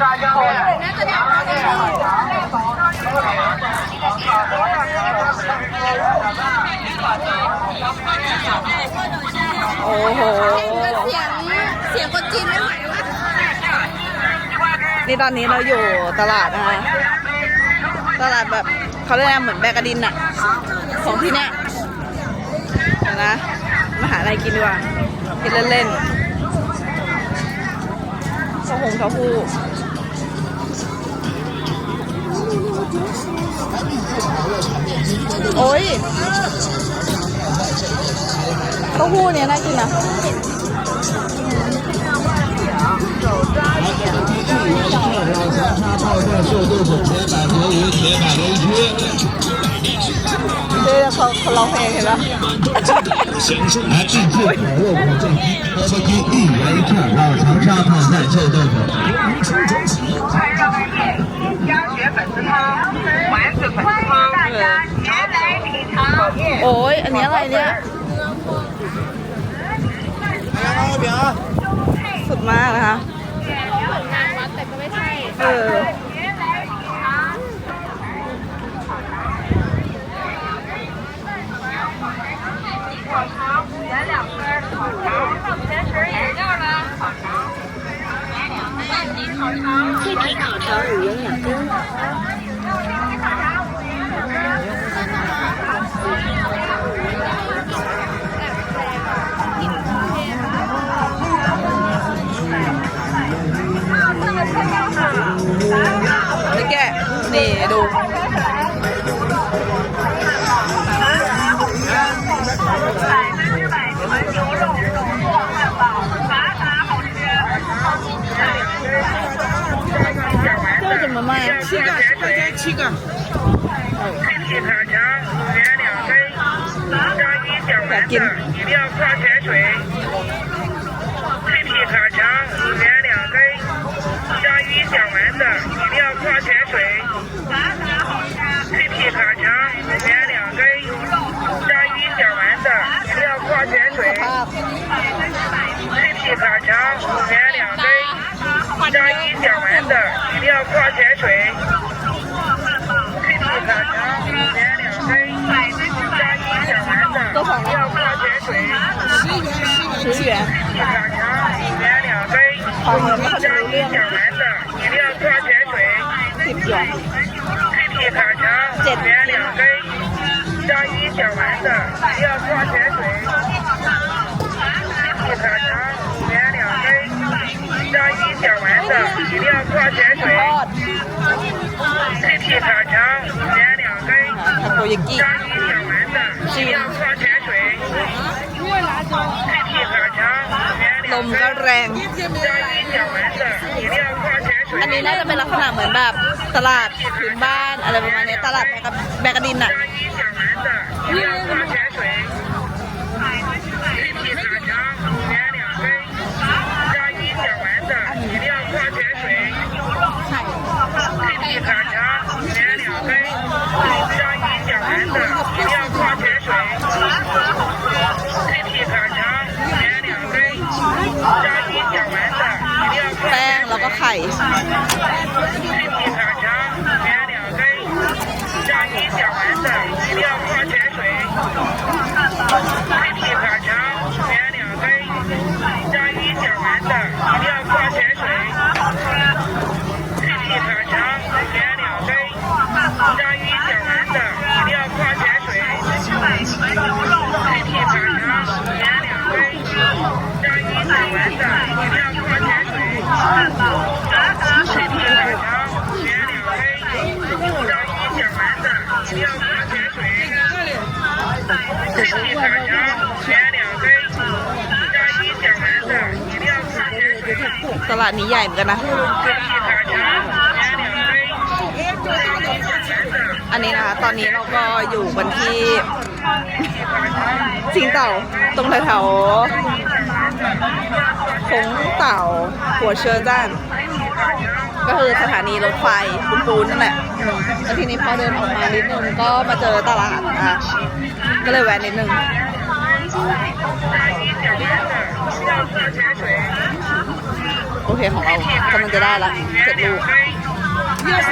โอ้โห เสียงเสียงคนจีนไม่ไหววะนี่ตอนนี้เราอยู่ตลาดนะคะตลาดแบบเขาเรียกเหมือนแบกรดินอะของที่เนี่ยนะมาหาอะไรกินดีกว่ากินเล่นๆข้าวหงข้าวหู้ โอ้ยเต้าหู้เนี่ยน่ากินนะ เดี๋ยวเขาเขาร้องเพลงเห็นปะ 享受来自制烤肉保证低，吃低一元一串，老长沙泡菜臭豆腐。 菜肉面、鸭血粉丝汤、丸子粉丝汤，前来品尝。 โอ้ย อันนี้อะไรเนี่ย สุดมากนะคะ งานวัดแต่ก็ไม่ใช่ เออ 原两份烤肠，咸水饮料呢？烤肠，半斤烤肠，脆皮烤肠五元两 七个，七，七个。哦，脆皮烤肠，五元两根；香鱼小丸子，两矿泉水。脆皮烤肠，五元两根；香鱼小丸子，两矿泉水。脆皮烤肠，五元两根；香鱼小丸子，两矿泉水。脆皮烤肠，五元两根；香鱼小丸子，两矿泉水。十元。卡墙，十元两根，加一小丸子，一定矿泉水。十元。卡墙，十元两根，加一小丸子，一定要矿泉水。卡墙，十元两根，加一小丸子，一定要矿泉水。卡墙，十元两根，加一小丸子，一定要矿泉水。 ลมก็แรง อันนี้น่าจะเป็นลักษณะเหมือนแบบตลาดพื้นบ้านอะไรประมาณนี้ตลาดแบกกระดินอะ ไข่ ลาดนี้ใหญ่เหมือนกันนะ อันนี้นะคะ ตอนนี้เราก็อยู่บนที่สิงเต่าตรงแถวคงเต่าหัวเชิญจ้านก็คือสถานีรถไฟปูนปูนนั่นแหละแล้วทีนี้พอเดินออกมานิดนึงก็มาเจอตลาดนะคะก็เลยแวะนิดนึง เคของเรากำลังจะได้ละเจ็ดลูก要什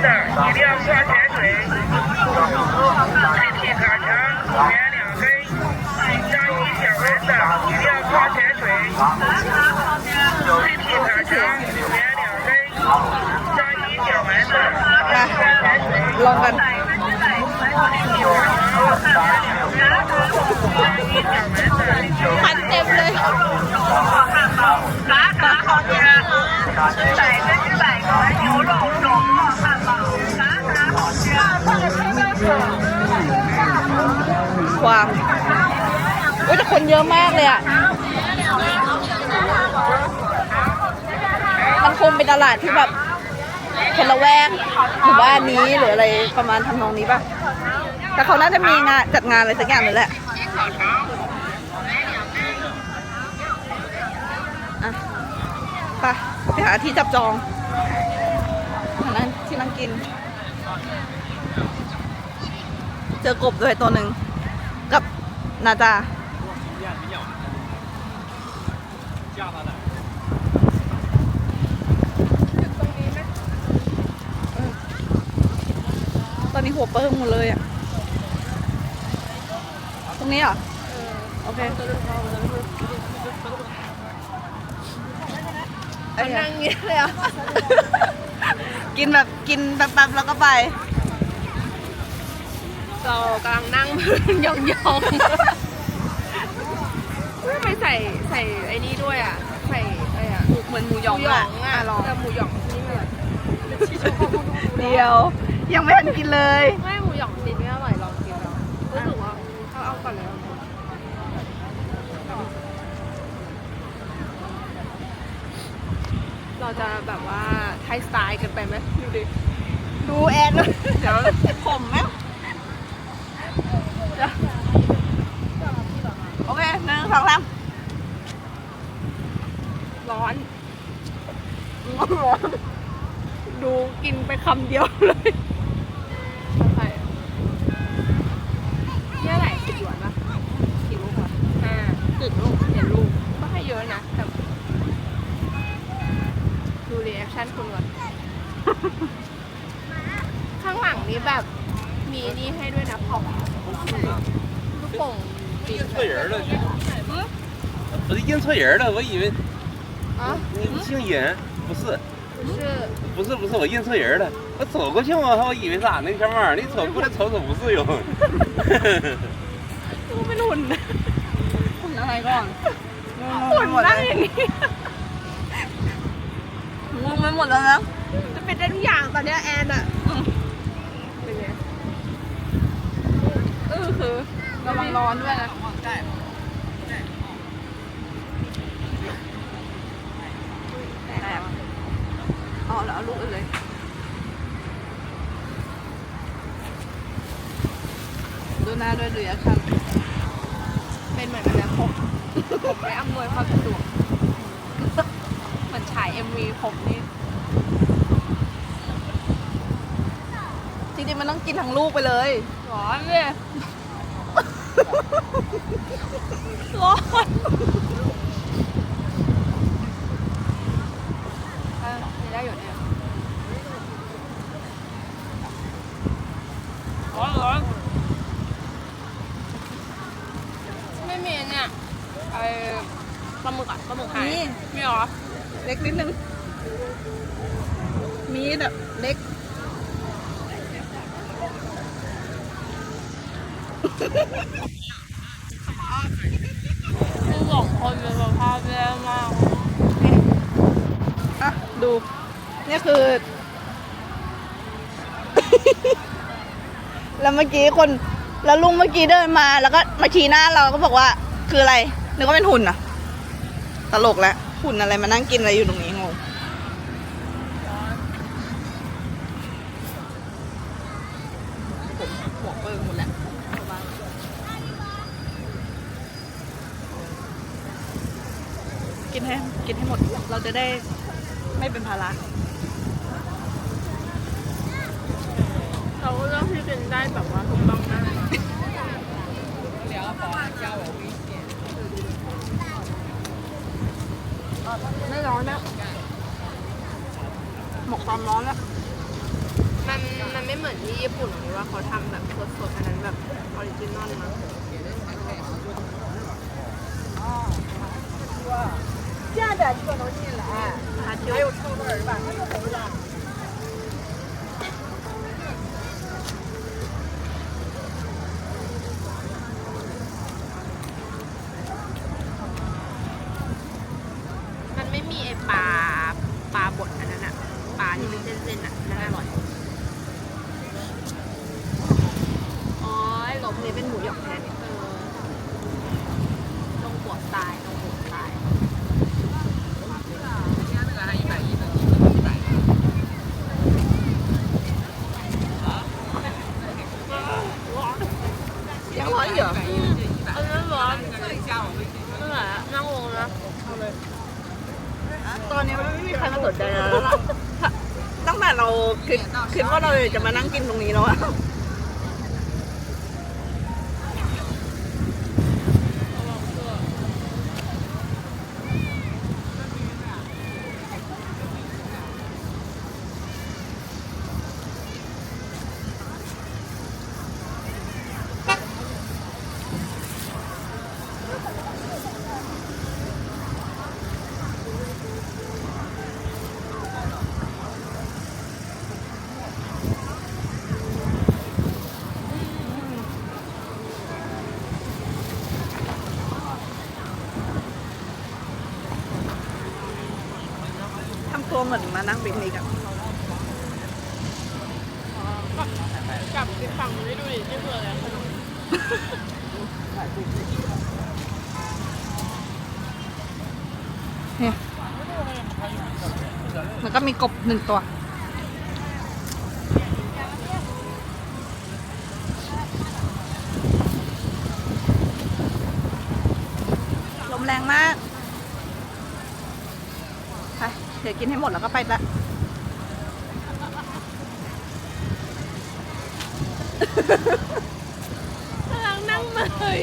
的饮料矿泉水，CP 卡墙，棉两根，加一小蚊的饮料矿泉水，CP 卡墙，棉两根，加一小蚊的饮料矿泉水， คนเยอะมากเลยอะ มันคงเป็นตลาดที่แบบคนละแวกหมู่บ้านนี้หรืออะไรประมาณทำนองนี้ป่ะ แต่เขาน่าจะมีงานจัดงานอะไรสักอย่างเลยแหละอะไปไปหาที่จับจองนนั้นที่นั่งกิน เจอกบด้วยตัวหนึ่งกับนาจา ตอนนี้หัวเปิ้งหมดเลยอะ ตรงนี้เหรอโอเคไอ้นั่งอย่างนี้เลยอะ กินแบบกินแป๊บๆแล้วก็ไป เรากำลังนั่งพื้นยองๆทำไมใส่ใส่ไอ้นี่ ด้วยอะใส่อะไรอะเหมือนหมูหยหองมูหยองอะลองแต่หมูหยองที่นี่ไม่อร่อยเดียว ยังไม่ทันกินเลย ไม่หมูหยองที่นี่ไม่อร่อยลองกินแล้วรู้สึกว่าเขาเอาก่อนเลยเอาก่อนเราจะแบบว่าไทยสไตล์กันไปไหมดูดิดูแอนเลยเดี๋ยวผมไหมเดี๋ยวโอเคหนึ่งสองสาม ร้อน ร้อน ดูกินไปคำเดียวเลยใช่เนี่ยไหนสิบหยวนปะกี่ลูกอะห้าสิบลูกเจ็ดลูก ก็ให้เยอะนะแต่ดูรีแอคชั่นคุณก่อน ข้างหลังนี้แบบ มีนี่ให้ด้วยนะพอลูกโป่งปีน 印错人了，我是印错人了，我以为 อ๋อ 你姓尹，不是， ชื่อ 不是，不是，我印错人了。我走过去嘛，我以为是俺那小妹儿，你走过来瞅瞅，不是哟。 กูไม่รุนนะ คุณอะไรก่อน หุ่นนั่งอย่างนี้ งงไปหมดแล้วนะ จะเป็นได้ทุกอย่างตอนเนี้ยแอนอะเป็นไงเออคือ ระวังร้อนด้วยนะแต เอาแล้วเอาลูกอื่นเลยดูหน้าด้วยดูแอคชั่นเป็นเหมือนกันนะผมผมไม่อำนวยความสะดวกเหมือนฉาย MV ผมนี่จริงๆมันต้องกินทั้งลูกไปเลยร้อนเลยร้อนเออนี่ได้อยู่เนี่ยร้อนร้อนไม่มีเนี่ยไอ้ปลาหมึกอะปลาหมึกหาย มี มีเหร อเล็กนิดนึง มีแบบเล็ก คือสองคนเป็นสภาพแย่มากอะ ดู เนี่ยคือ แล้วเมื่อกี้คน แล้วลุงเมื่อกี้เดินมา แล้วก็มาชี้หน้าเราก็บอกว่า คืออะไรนึกว่าเป็นหุ่นอะตลกแล้ว หุ่นอะไรมานั่งกินอะไรอยู่ตรงนี้งงหัวเปิงหมดแหละกินให้กินให้หมด เราจะได้ไม่เป็นภาระเราก็เลือกที่กินได้แบบว่าถูกต้องนะ ไม่ร้อนแล้วหมกความร้อนแล้ว มันมันไม่เหมือนที่ญี่ปุ่นหรอกว่าเขาทำแบบสดๆอันนั้นแบบออริจินอลมา加点这个东西来，还有臭味儿吧？它就回来。 คือคือว่าเราจะมานั่งกินตรงนี้แล้วอะ เหมือนมานั่งปิกนิกอะกลับไปฝั่งนี้ดูดิที่เพื่ออะไรขนมเนี่ยแล้วก็มีกบหนึ่งตัว ลมแรงมาก ไป เดี๋ยวกินให้หมดแล้วก็ไปละกำลังนั่งเมย